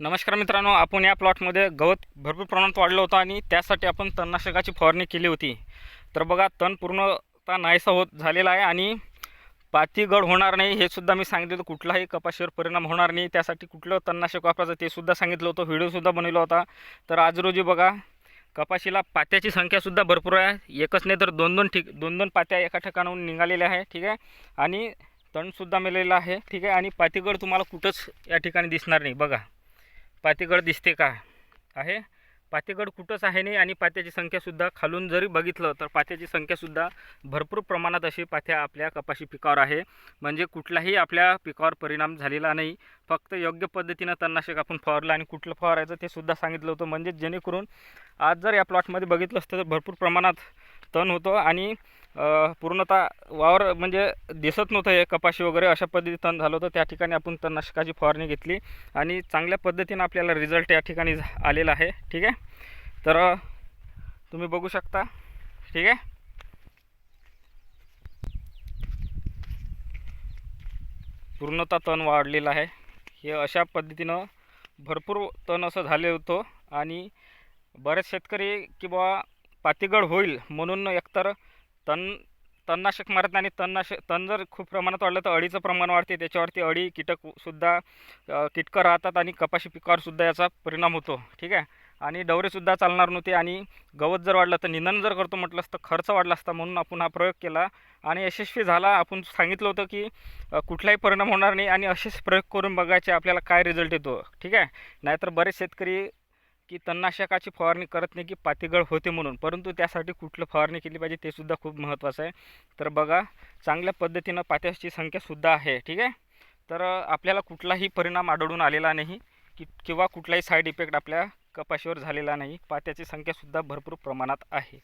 नमस्कार मित्रांनो आपण या प्लॉटमध्ये गवत भरपूर प्रमाणात वाढलं होतं आणि त्यासाठी आपण तणनाशकाची फवारणी केली होती. तर बघा तण पूर्णता नाहीसा होत झालेला आहे आणि पातीगड होणार नाही हे सुद्धा मी सांगितलं कुठलाही कपाशीवर परिणाम होणार नाही. त्यासाठी कुठलं तणनाशक वापरायचं ते सुद्धा सांगितलं होतं. व्हिडिओसुद्धा बनवला होता. तर आज रोजी बघा कपाशीला पात्याची संख्यासुद्धा भरपूर आहे. एकच नाही तर दोन दोन ठिक दोन दोन पात्या एका ठिकाणाहून निघालेल्या आहे ठीक आहे? आणि तणसुद्धा मिळालेलं आहे ठीक आहे? आणि पातीगड तुम्हाला कुठंच या ठिकाणी दिसणार नाही. बघा. पातीगड दिसते का? आहे. पातेगड कुठंच आहे नाही आणि पात्याची संख्यासुद्धा खालून जरी बघितलं तर पात्याची संख्यासुद्धा भरपूर प्रमाणात अशी पात्या आपल्या कपाशी पिकावर आहे. म्हणजे कुठलाही आपल्या पिकावर परिणाम झालेला नाही. फक्त योग्य पद्धतीनं तणनाशक आपण फवारलं आणि कुठलं फवारायचं ते सुद्धा सांगितलं होतं. म्हणजे जेणेकरून आज जर या प्लॉटमध्ये बघितलं असतं तर भरपूर प्रमाणात तण होतं आणि पूर्णतः वावर म्हणजे दिसत नव्हतं हे कपाशी वगैरे अशा पद्धतीत तण झालं होतं. त्या ठिकाणी आपण तणनाशकाची फवारणी घेतली आणि चांगल्या पद्धतीनं आपल्याला रिझल्ट या ठिकाणी झा- आलेला आहे. ठीक आहे? तर तुम्ही बघू शकता. ठीक आहे? पूर्णतः तण वाढलेलं आहे. हे अशा पद्धतीनं भरपूर तण असं झाले होतं आणि बरेच शेतकरी की पातीगळ पातीगड होईल म्हणून एकतर तण तणनाशक मारत नाही आणि तणनाशक तण जर खूप प्रमाणात वाढलं तर अळीचं प्रमाण वाढते. त्याच्यावरती अळी कीटकसुद्धा किटकं कीटकं राहतात आणि कपाशी पिकावरसुद्धा याचा परिणाम होतो. ठीक आहे? आणि डवरेसुद्धा चालणार नव्हते आणि गवत जर वाढलं तर निंदन जर करतो म्हटलं असतं खर्च वाढला असता म्हणून आपण हा प्रयोग केला. आणि यशस्वी झाला. आपण सांगितलं होतं की कुठलाही परिणाम होणार नाही आणि असेच प्रयोग करून बघायचे आपल्याला काय रिझल्ट येतो. ठीक आहे? नाहीतर बरेच शेतकरी की तणनाशकाची फवारणी करत नाही की पातीगळ होते म्हणून. परंतु त्यासाठी कुठलं फवारणी केली पाहिजे ते सुद्धा खूप महत्त्वाचं आहे. तर बघा चांगल्या पद्धतीनं पात्याची संख्यासुद्धा आहे ठीक आहे? तर आपल्याला कुठलाही परिणाम आढळून आलेला नाही की किंवा कुठलाही साईड इफेक्ट आपल्या कपाशीवर झालेला नाही. पात्याची संख्यासुद्धा भरपूर प्रमाणात आहे.